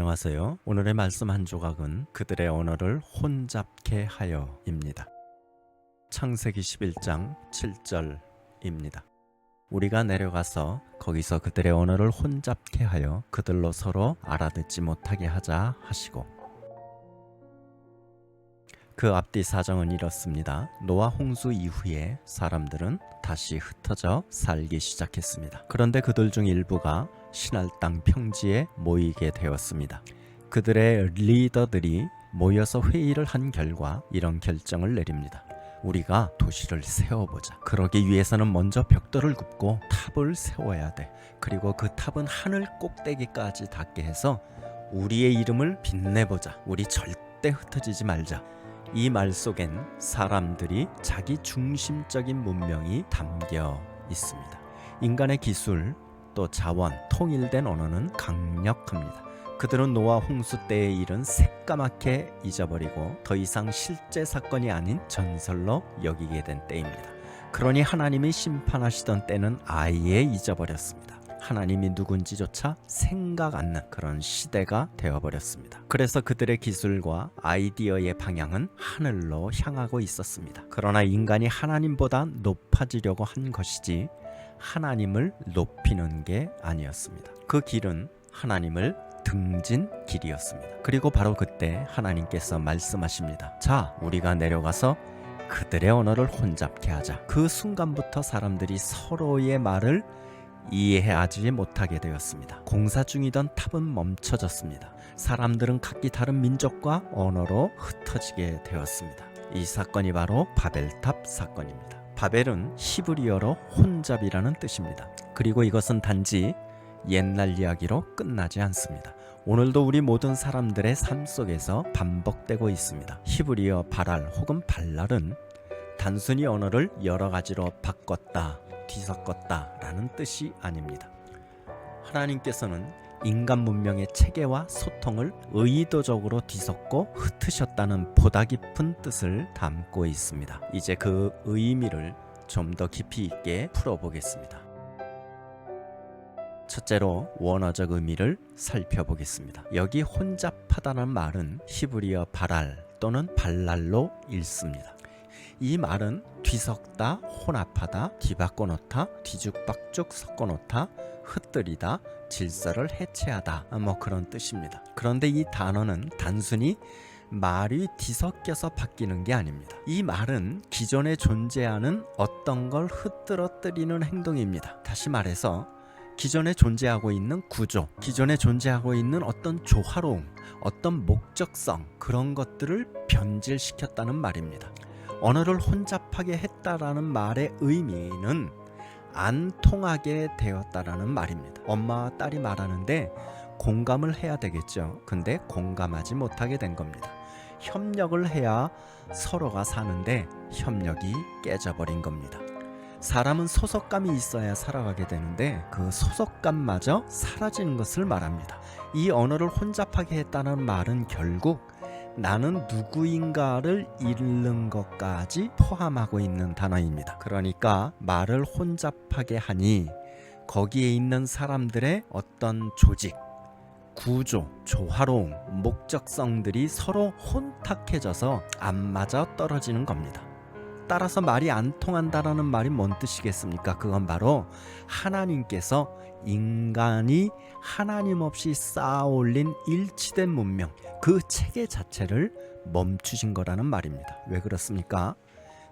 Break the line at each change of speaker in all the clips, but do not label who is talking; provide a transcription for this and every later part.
안녕하세요. 오늘의 말씀 한 조각은 그들의 언어를 혼잡케 하여입니다. 창세기 11장 7절입니다. 우리가 내려가서 거기서 그들의 언어를 혼잡케 하여 그들로 서로 알아듣지 못하게 하자 하시고 그 앞뒤 사정은 이렇습니다. 노아 홍수 이후에 사람들은 다시 흩어져 살기 시작했습니다. 그런데 그들 중 일부가 신할 땅 평지에 모이게 되었습니다. 그들의 리더들이 모여서 회의를 한 결과 이런 결정을 내립니다. 우리가 도시를 세워보자. 그러기 위해서는 먼저 벽돌을 굽고 탑을 세워야 돼. 그리고 그 탑은 하늘 꼭대기까지 닿게 해서 우리의 이름을 빛내보자. 우리 절대 흩어지지 말자. 이 말 속엔 사람들이 자기 중심적인 문명이 담겨 있습니다. 인간의 기술 또 자원, 통일된 언어는 강력합니다. 그들은 노아 홍수 때의 일은 새까맣게 잊어버리고 더 이상 실제 사건이 아닌 전설로 여기게 된 때입니다. 그러니 하나님이 심판하시던 때는 아예 잊어버렸습니다. 하나님이 누군지조차 생각 않는 그런 시대가 되어버렸습니다. 그래서 그들의 기술과 아이디어의 방향은 하늘로 향하고 있었습니다. 그러나 인간이 하나님보다 높아지려고 한 것이지 하나님을 높이는 게 아니었습니다. 그 길은 하나님을 등진 길이었습니다. 그리고 바로 그때 하나님께서 말씀하십니다. 자, 우리가 내려가서 그들의 언어를 혼잡케 하자. 그 순간부터 사람들이 서로의 말을 이해하지 못하게 되었습니다. 공사 중이던 탑은 멈춰졌습니다. 사람들은 각기 다른 민족과 언어로 흩어지게 되었습니다. 이 사건이 바로 바벨탑 사건입니다. 바벨은 히브리어로 혼잡이라는 뜻입니다. 그리고 이것은 단지 옛날 이야기로 끝나지 않습니다. 오늘도 우리 모든 사람들의 삶 속에서 반복되고 있습니다. 히브리어 바랄 혹은 발랄은 단순히 언어를 여러 가지로 바꿨다, 뒤섞었다 라는 뜻이 아닙니다. 하나님께서는 인간 문명의 체계와 소통을 의도적으로 뒤섞고 흩으셨다는 보다 깊은 뜻을 담고 있습니다. 이제 그 의미를 좀 더 깊이 있게 풀어보겠습니다. 첫째로 원어적 의미를 살펴보겠습니다. 여기 혼잡하다는 말은 히브리어 바랄 또는 발랄로 읽습니다. 이 말은 뒤섞다, 혼합하다, 뒤바꿔 놓다, 뒤죽박죽 섞어 놓다, 흩뜨리다, 질서를 해체하다 뭐 그런 뜻입니다. 그런데 이 단어는 단순히 말이 뒤섞여서 바뀌는 게 아닙니다. 이 말은 기존에 존재하는 어떤 걸 흩뜨러뜨리는 행동입니다. 다시 말해서 기존에 존재하고 있는 구조, 기존에 존재하고 있는 어떤 조화로움, 어떤 목적성 그런 것들을 변질시켰다는 말입니다. 언어를 혼잡하게 했다라는 말의 의미는 안 통하게 되었다라는 말입니다. 엄마와 딸이 말하는데 공감을 해야 되겠죠. 근데 공감하지 못하게 된 겁니다. 협력을 해야 서로가 사는데 협력이 깨져버린 겁니다. 사람은 소속감이 있어야 살아가게 되는데 그 소속감마저 사라지는 것을 말합니다. 이 언어를 혼잡하게 했다는 말은 결국 나는 누구인가를 잃는 것까지 포함하고 있는 단어입니다. 그러니까 말을 혼잡하게 하니 거기에 있는 사람들의 어떤 조직, 구조, 조화로움, 목적성들이 서로 혼탁해져서 안 맞아 떨어지는 겁니다. 따라서 말이 안 통한다라는 말이 뭔 뜻이겠습니까? 그건 바로 하나님께서 인간이 하나님 없이 쌓아 올린 일치된 문명, 그 체계 자체를 멈추신 거라는 말입니다. 왜 그렇습니까?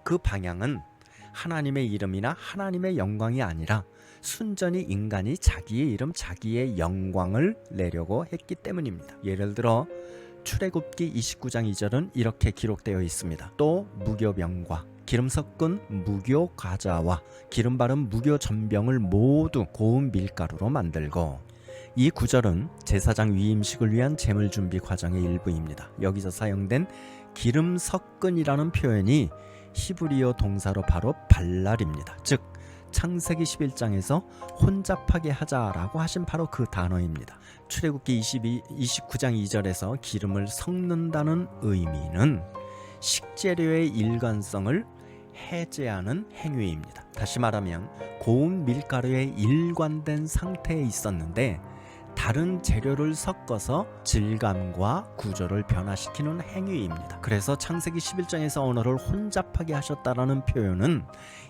그 방향은 하나님의 이름이나 하나님의 영광이 아니라 순전히 인간이 자기의 이름, 자기의 영광을 내려고 했기 때문입니다. 예를 들어 출애굽기 29장 2절은 이렇게 기록되어 있습니다. 또 무교병과 기름 섞은 무교 과자와 기름 바른 무교 전병을 모두 고운 밀가루로 만들고 이 구절은 제사장 위임식을 위한 제물 준비 과정의 일부입니다. 여기서 사용된 기름 섞은이라는 표현이 히브리어 동사로 바로 발랄입니다. 즉 창세기 11장에서 혼잡하게 하자라고 하신 바로 그 단어입니다. 출애굽기 22, 29장 2절에서 기름을 섞는다는 의미는 식재료의 일관성을 해제하는 행위입니다. 다시 말하면 고운 밀가루의 일관된 상태에 있었는데 다른 재료를 섞어서 질감과 구조를 변화시키는 행위입니다. 그래서 창세기 11장에서 언어를 혼잡하게 하셨다라는 표현은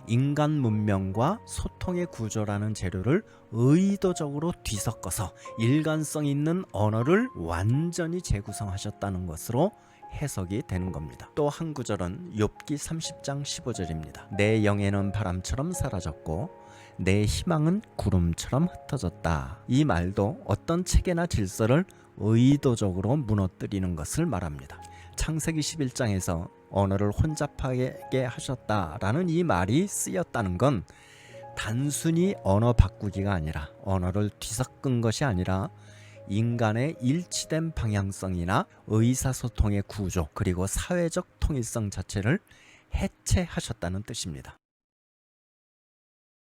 인간 문명과 소통의 구조라는 재료를 의도적으로 뒤섞어서 일관성 있는 언어를 완전히 재구성하셨다는 것으로 해석이 되는 겁니다. 또 한 구절은 욥기 30장 15절입니다. 내 영에는 바람처럼 사라졌고 내 희망은 구름처럼 흩어졌다. 이 말도 어떤 체계나 질서를 의도적으로 무너뜨리는 것을 말합니다. 창세기 11장에서 언어를 혼잡하게 하셨다라는 이 말이 쓰였다는 건 단순히 언어 바꾸기가 아니라 언어를 뒤섞은 것이 아니라 인간의 일치된 방향성이나 의사소통의 구조 그리고 사회적 통일성 자체를 해체하셨다는 뜻입니다.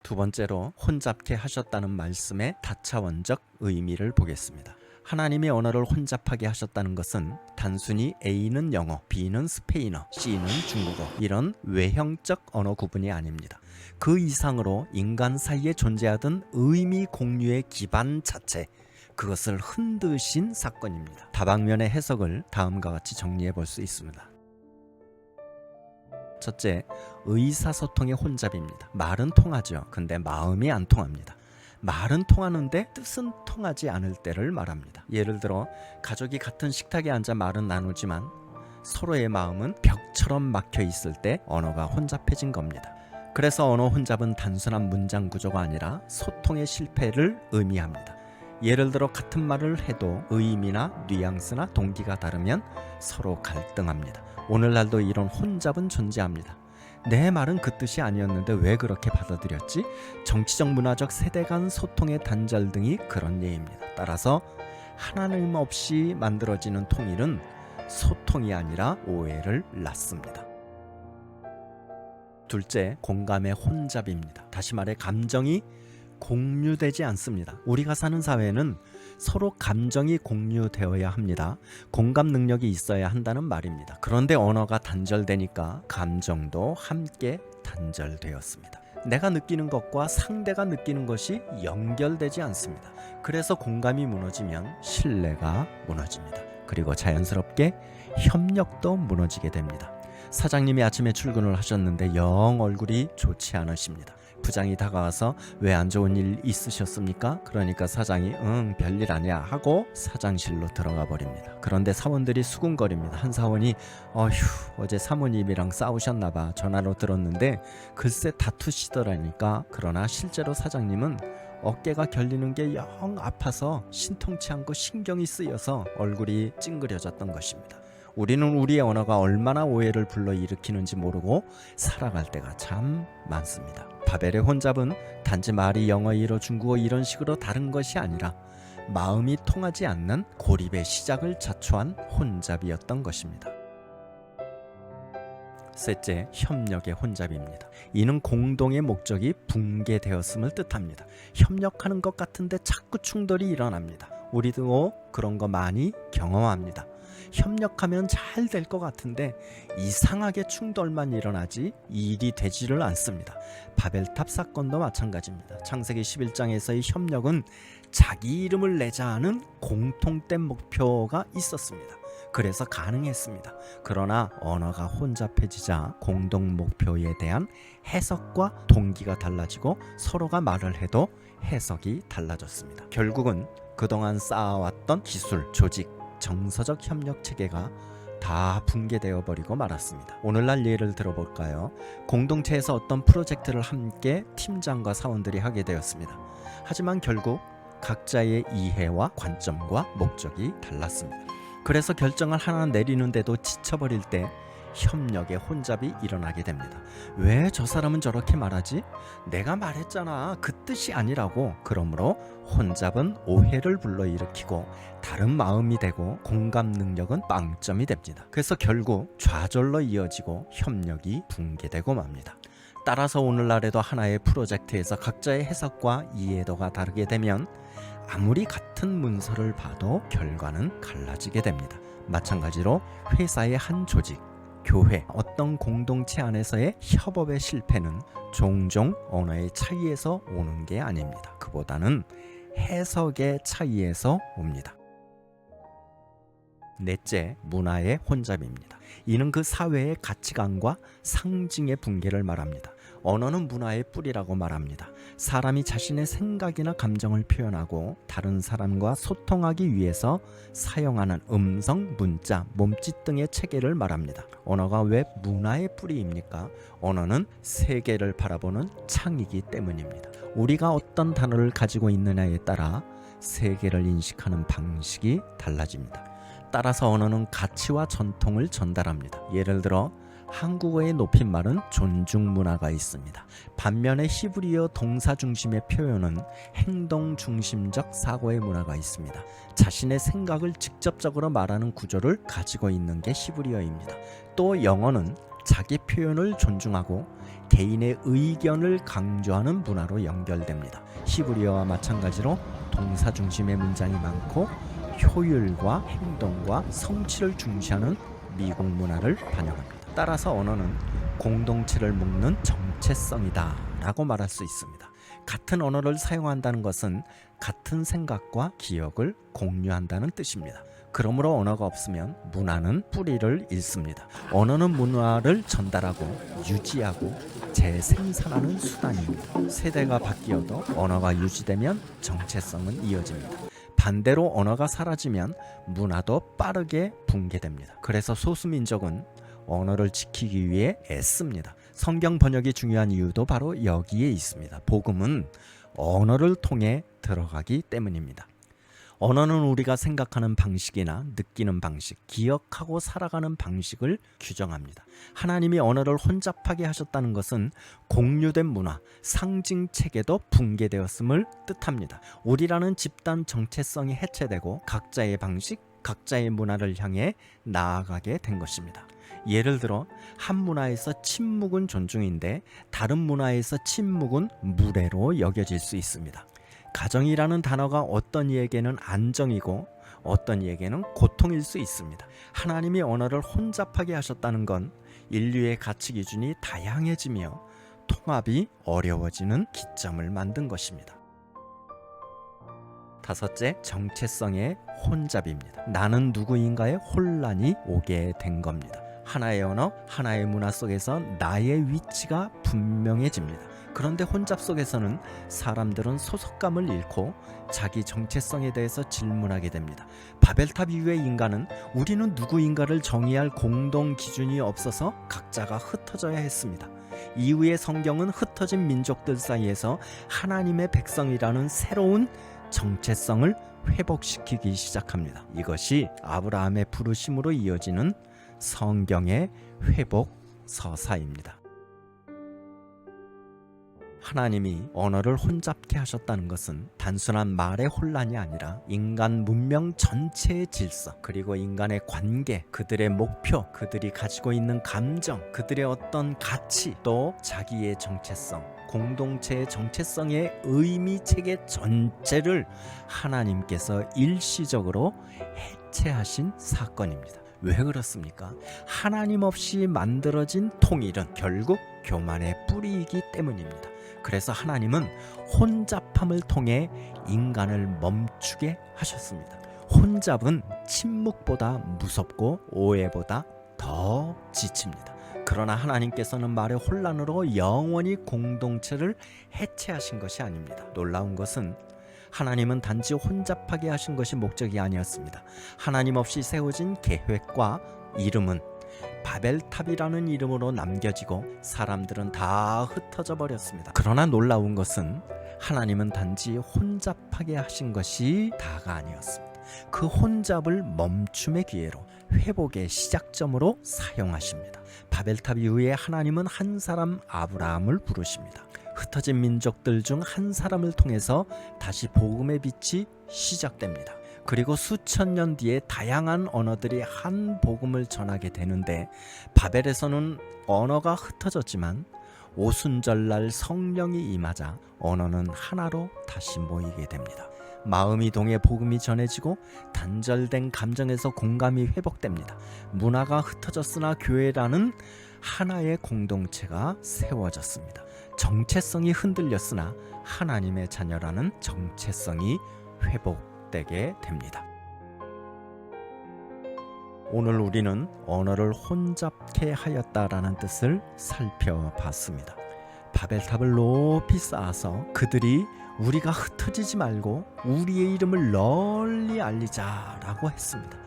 두 번째로 혼잡케 하셨다는 말씀의 다차원적 의미를 보겠습니다. 하나님의 언어를 혼잡하게 하셨다는 것은 단순히 A는 영어, B는 스페인어, C는 중국어 이런 외형적 언어 구분이 아닙니다. 그 이상으로 인간 사이에 존재하던 의미 공유의 기반 자체 그것을 흔드신 사건입니다. 다방면의 해석을 다음과 같이 정리해 볼 수 있습니다. 첫째, 의사소통의 혼잡입니다. 말은 통하죠. 근데 마음이 안 통합니다. 말은 통하는데 뜻은 통하지 않을 때를 말합니다. 예를 들어 가족이 같은 식탁에 앉아 말은 나누지만 서로의 마음은 벽처럼 막혀 있을 때 언어가 혼잡해진 겁니다. 그래서 언어 혼잡은 단순한 문장 구조가 아니라 소통의 실패를 의미합니다. 예를 들어 같은 말을 해도 의미나 뉘앙스나 동기가 다르면 서로 갈등합니다. 오늘날도 이런 혼잡은 존재합니다. 내 말은 그 뜻이 아니었는데 왜 그렇게 받아들였지? 정치적 문화적 세대 간 소통의 단절 등이 그런 예입니다. 따라서 하나님 없이 만들어지는 통일은 소통이 아니라 오해를 낳습니다. 둘째, 공감의 혼잡입니다. 다시 말해 감정이 공유되지 않습니다. 우리가 사는 사회는 서로 감정이 공유되어야 합니다. 공감 능력이 있어야 한다는 말입니다. 그런데 언어가 단절되니까 감정도 함께 단절되었습니다. 내가 느끼는 것과 상대가 느끼는 것이 연결되지 않습니다. 그래서 공감이 무너지면 신뢰가 무너집니다. 그리고 자연스럽게 협력도 무너지게 됩니다. 사장님이 아침에 출근을 하셨는데 영 얼굴이 좋지 않으십니다. 부장이 다가와서 왜 안 좋은 일 있으셨습니까? 그러니까 사장이 응 별일 아니야 하고 사장실로 들어가 버립니다. 그런데 사원들이 수군거립니다. 한 사원이 어휴 어제 사모님이랑 싸우셨나봐 전화로 들었는데 글쎄 다투시더라니까 그러나 실제로 사장님은 어깨가 결리는 게 영 아파서 신통치 않고 신경이 쓰여서 얼굴이 찡그려졌던 것입니다. 우리는 우리의 언어가 얼마나 오해를 불러일으키는지 모르고 살아갈 때가 참 많습니다. 바벨의 혼잡은 단지 말이 영어이로 중국어 이런 식으로 다른 것이 아니라 마음이 통하지 않는 고립의 시작을 자초한 혼잡이었던 것입니다. 셋째, 협력의 혼잡입니다. 이는 공동의 목적이 붕괴되었음을 뜻합니다. 협력하는 것 같은데 자꾸 충돌이 일어납니다. 우리도 그런 거 많이 경험합니다. 협력하면 잘 될 것 같은데 이상하게 충돌만 일어나지 일이 되지를 않습니다. 바벨탑 사건도 마찬가지입니다. 창세기 11장에서의 협력은 자기 이름을 내자 하는 공통된 목표가 있었습니다. 그래서 가능했습니다. 그러나 언어가 혼잡해지자 공동 목표에 대한 해석과 동기가 달라지고 서로가 말을 해도 해석이 달라졌습니다. 결국은 그동안 쌓아왔던 기술, 조직, 정서적 협력 체계가 다 붕괴되어 버리고 말았습니다. 오늘날 예를 들어볼까요? 공동체에서 어떤 프로젝트를 함께 팀장과 사원들이 하게 되었습니다. 하지만 결국 각자의 이해와 관점과 목적이 달랐습니다. 그래서 결정을 하나 내리는데도 지쳐버릴 때 협력의 혼잡이 일어나게 됩니다. 왜 저 사람은 저렇게 말하지? 내가 말했잖아. 그 뜻이 아니라고. 그러므로 혼잡은 오해를 불러일으키고 다른 마음이 되고 공감 능력은 빵점이 됩니다. 그래서 결국 좌절로 이어지고 협력이 붕괴되고 맙니다. 따라서 오늘날에도 하나의 프로젝트에서 각자의 해석과 이해도가 다르게 되면 아무리 같은 문서를 봐도 결과는 갈라지게 됩니다. 마찬가지로 회사의 한 조직, 교회, 어떤 공동체 안에서의 협업의 실패는 종종 언어의 차이에서 오는 게 아닙니다. 그보다는 해석의 차이에서 옵니다. 넷째, 문화의 혼잡입니다. 이는 그 사회의 가치관과 상징의 붕괴를 말합니다. 언어는 문화의 뿌리라고 말합니다. 사람이 자신의 생각이나 감정을 표현하고 다른 사람과 소통하기 위해서 사용하는 음성, 문자, 몸짓 등의 체계를 말합니다. 언어가 왜 문화의 뿌리입니까? 언어는 세계를 바라보는 창이기 때문입니다. 우리가 어떤 단어를 가지고 있느냐에 따라 세계를 인식하는 방식이 달라집니다. 따라서 언어는 가치와 전통을 전달합니다. 예를 들어 한국어의 높임말은 존중 문화가 있습니다. 반면에 히브리어 동사 중심의 표현은 행동 중심적 사고의 문화가 있습니다. 자신의 생각을 직접적으로 말하는 구조를 가지고 있는 게 히브리어입니다. 또 영어는 자기 표현을 존중하고 개인의 의견을 강조하는 문화로 연결됩니다. 히브리어와 마찬가지로 동사 중심의 문장이 많고 효율과 행동과 성취를 중시하는 미국 문화를 반영합니다. 따라서 언어는 공동체를 묶는 정체성이다 라고 말할 수 있습니다. 같은 언어를 사용한다는 것은 같은 생각과 기억을 공유한다는 뜻입니다. 그러므로 언어가 없으면 문화는 뿌리를 잃습니다. 언어는 문화를 전달하고 유지하고 재생산하는 수단입니다. 세대가 바뀌어도 언어가 유지되면 정체성은 이어집니다. 반대로 언어가 사라지면 문화도 빠르게 붕괴됩니다. 그래서 소수민족은 언어를 지키기 위해 애씁니다. 성경 번역이 중요한 이유도 바로 여기에 있습니다. 복음은 언어를 통해 들어가기 때문입니다. 언어는 우리가 생각하는 방식이나 느끼는 방식, 기억하고 살아가는 방식을 규정합니다. 하나님이 언어를 혼잡하게 하셨다는 것은 공유된 문화, 상징 체계도 붕괴되었음을 뜻합니다. 우리라는 집단 정체성이 해체되고 각자의 방식, 각자의 문화를 향해 나아가게 된 것입니다. 예를 들어 한 문화에서 침묵은 존중인데 다른 문화에서 침묵은 무례로 여겨질 수 있습니다. 가정이라는 단어가 어떤 이에게는 안정이고 어떤 이에게는 고통일 수 있습니다. 하나님이 언어를 혼잡하게 하셨다는 건 인류의 가치 기준이 다양해지며 통합이 어려워지는 기점을 만든 것입니다. 다섯째, 정체성의 혼잡입니다. 나는 누구인가의 혼란이 오게 된 겁니다. 하나의 언어, 하나의 문화 속에서 나의 위치가 분명해집니다. 그런데 혼잡 속에서는 사람들은 소속감을 잃고 자기 정체성에 대해서 질문하게 됩니다. 바벨탑 이후의 인간은 우리는 누구인가를 정의할 공동 기준이 없어서 각자가 흩어져야 했습니다. 이후의 성경은 흩어진 민족들 사이에서 하나님의 백성이라는 새로운 정체성을 회복시키기 시작합니다. 이것이 아브라함의 부르심으로 이어지는 성경의 회복 서사입니다. 하나님이 언어를 혼잡게 하셨다는 것은 단순한 말의 혼란이 아니라 인간 문명 전체의 질서, 그리고 인간의 관계, 그들의 목표, 그들이 가지고 있는 감정, 그들의 어떤 가치, 또 자기의 정체성, 공동체의 정체성의 의미 체계 전체를 하나님께서 일시적으로 해체하신 사건입니다. 왜 그렇습니까? 하나님 없이 만들어진 통일은 결국 교만의 뿌리이기 때문입니다. 그래서 하나님은 혼잡함을 통해 인간을 멈추게 하셨습니다. 혼잡은 침묵보다 무섭고 오해보다 더 지칩니다. 그러나 하나님께서는 말의 혼란으로 영원히 공동체를 해체하신 것이 아닙니다. 놀라운 것은 하나님은 단지 혼잡하게 하신 것이 목적이 아니었습니다. 하나님 없이 세워진 계획과 이름은 바벨탑이라는 이름으로 남겨지고 사람들은 다 흩어져 버렸습니다. 그러나 놀라운 것은 하나님은 단지 혼잡하게 하신 것이 다가 아니었습니다. 그 혼잡을 멈춤의 기회로 회복의 시작점으로 사용하십니다. 바벨탑 이후에 하나님은 한 사람 아브라함을 부르십니다. 흩어진 민족들 중 한 사람을 통해서 다시 복음의 빛이 시작됩니다. 그리고 수천 년 뒤에 다양한 언어들이 한 복음을 전하게 되는데 바벨에서는 언어가 흩어졌지만 오순절날 성령이 임하자 언어는 하나로 다시 모이게 됩니다. 마음이 동해 복음이 전해지고 단절된 감정에서 공감이 회복됩니다. 문화가 흩어졌으나 교회라는 하나의 공동체가 세워졌습니다. 정체성이 흔들렸으나 하나님의 자녀라는 정체성이 회복되게 됩니다. 오늘 우리는 언어를 혼잡케 하였다라는 뜻을 살펴봤습니다. 바벨탑을 높이 쌓아서 그들이 우리가 흩어지지 말고 우리의 이름을 널리 알리자라고 했습니다.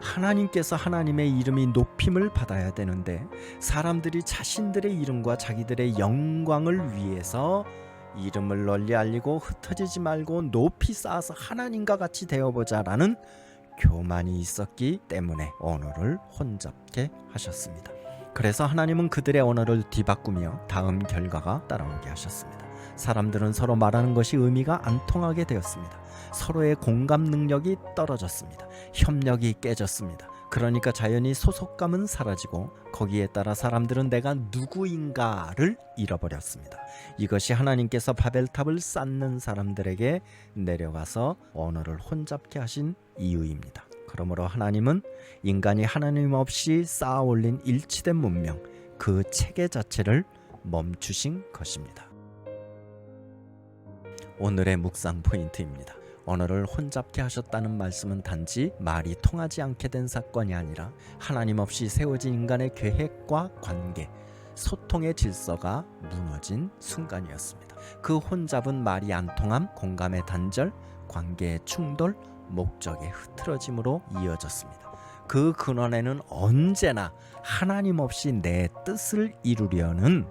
하나님께서 하나님의 이름이 높임을 받아야 되는데 사람들이 자신들의 이름과 자기들의 영광을 위해서 이름을 널리 알리고 흩어지지 말고 높이 쌓아서 하나님과 같이 되어보자라는 교만이 있었기 때문에 언어를 혼잡게 하셨습니다. 그래서 하나님은 그들의 언어를 뒤바꾸며 다음 결과가 따라오게 하셨습니다. 사람들은 서로 말하는 것이 의미가 안 통하게 되었습니다. 서로의 공감 능력이 떨어졌습니다. 협력이 깨졌습니다. 그러니까 자연히 소속감은 사라지고 거기에 따라 사람들은 내가 누구인가를 잃어버렸습니다. 이것이 하나님께서 바벨탑을 쌓는 사람들에게 내려가서 언어를 혼잡게 하신 이유입니다. 그러므로 하나님은 인간이 하나님 없이 쌓아 올린 일치된 문명, 그 체계 자체를 멈추신 것입니다. 오늘의 묵상 포인트입니다. 언어를 혼잡게 하셨다는 말씀은 단지 말이 통하지 않게 된 사건이 아니라 하나님 없이 세워진 인간의 계획과 관계, 소통의 질서가 무너진 순간이었습니다. 그 혼잡은 말이 안 통함, 공감의 단절, 관계의 충돌, 목적의 흐트러짐으로 이어졌습니다. 그 근원에는 언제나 하나님 없이 내 뜻을 이루려는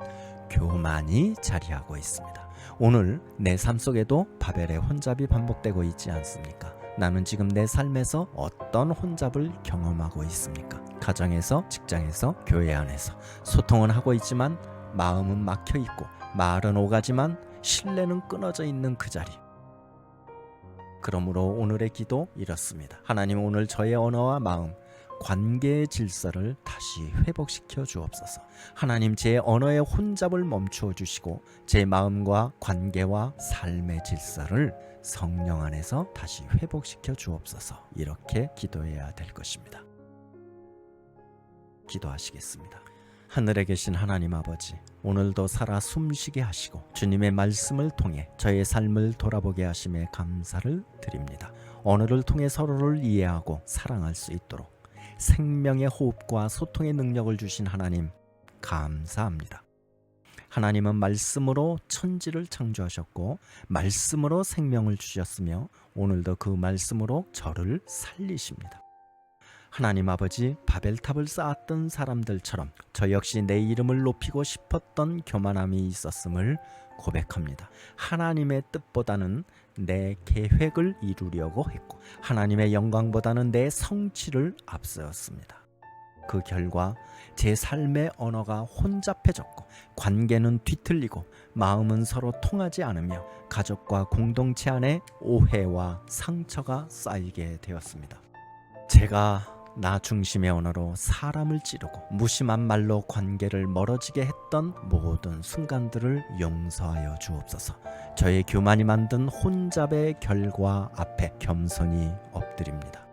교만이 자리하고 있습니다. 오늘 내 삶 속에도 바벨의 혼잡이 반복되고 있지 않습니까? 나는 지금 내 삶에서 어떤 혼잡을 경험하고 있습니까? 가정에서, 직장에서, 교회 안에서 소통은 하고 있지만 마음은 막혀 있고 말은 오가지만 신뢰는 끊어져 있는 그 자리. 그러므로 오늘의 기도 이렇습니다. 하나님 오늘 저의 언어와 마음 관계의 질서를 다시 회복시켜 주옵소서. 하나님 제 언어의 혼잡을 멈추어 주시고 제 마음과 관계와 삶의 질서를 성령 안에서 다시 회복시켜 주옵소서. 이렇게 기도해야 될 것입니다. 기도하시겠습니다. 하늘에 계신 하나님 아버지, 오늘도 살아 숨쉬게 하시고 주님의 말씀을 통해 저의 삶을 돌아보게 하심에 감사를 드립니다. 언어를 통해 서로를 이해하고 사랑할 수 있도록 생명의 호흡과 소통의 능력을 주신 하나님 감사합니다. 하나님은 말씀으로 천지를 창조하셨고 말씀으로 생명을 주셨으며 오늘도 그 말씀으로 저를 살리십니다. 하나님 아버지 바벨탑을 쌓았던 사람들처럼 저 역시 내 이름을 높이고 싶었던 교만함이 있었음을 고백합니다. 하나님의 뜻보다는 내 계획을 이루려고 했고 하나님의 영광보다는 내 성취를 앞세웠습니다. 그 결과 제 삶의 언어가 혼잡해졌고 관계는 뒤틀리고 마음은 서로 통하지 않으며 가족과 공동체 안에 오해와 상처가 쌓이게 되었습니다. 제가 나 중심의 언어로 사람을 찌르고 무심한 말로 관계를 멀어지게 했던 모든 순간들을 용서하여 주옵소서. 저의 교만이 만든 혼잡의 결과 앞에 겸손히 엎드립니다.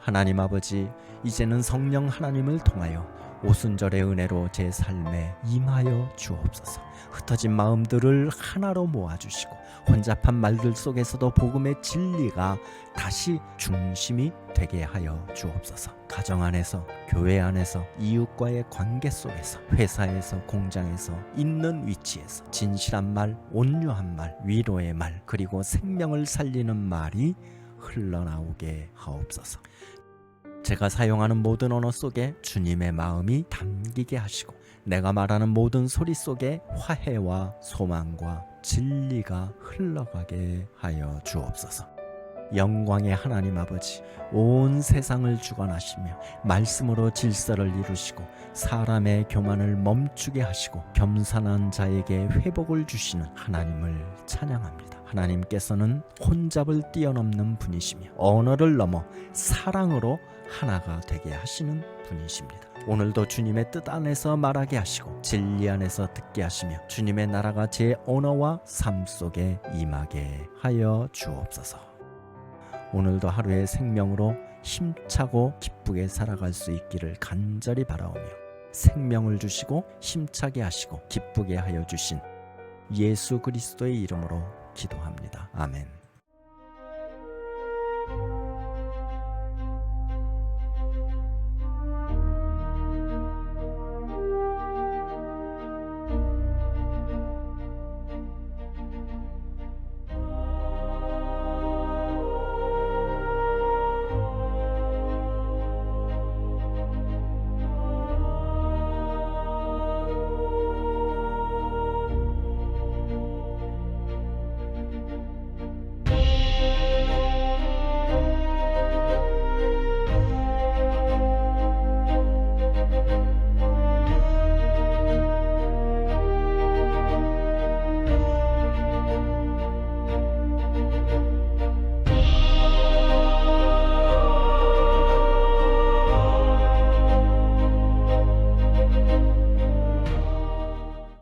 하나님 아버지, 이제는 성령 하나님을 통하여 오순절의 은혜로 제 삶에 임하여 주옵소서. 흩어진 마음들을 하나로 모아주시고 혼잡한 말들 속에서도 복음의 진리가 다시 중심이 되게 하여 주옵소서. 가정 안에서, 교회 안에서, 이웃과의 관계 속에서, 회사에서, 공장에서, 있는 위치에서 진실한 말, 온유한 말, 위로의 말, 그리고 생명을 살리는 말이 흘러나오게 하옵소서. 제가 사용하는 모든 언어 속에 주님의 마음이 담기게 하시고 내가 말하는 모든 소리 속에 화해와 소망과 진리가 흘러가게 하여 주옵소서. 영광의 하나님 아버지, 온 세상을 주관하시며 말씀으로 질서를 이루시고 사람의 교만을 멈추게 하시고 겸손한 자에게 회복을 주시는 하나님을 찬양합니다. 하나님께서는 혼잡을 뛰어넘는 분이시며 언어를 넘어 사랑으로 하나가 되게 하시는 분이십니다. 오늘도 주님의 뜻 안에서 말하게 하시고 진리 안에서 듣게 하시며 주님의 나라가 제 언어와 삶 속에 임하게 하여 주옵소서. 오늘도 하루의 생명으로 힘차고 기쁘게 살아갈 수 있기를 간절히 바라오며 생명을 주시고 힘차게 하시고 기쁘게 하여 주신 예수 그리스도의 이름으로 기도합니다. 아멘.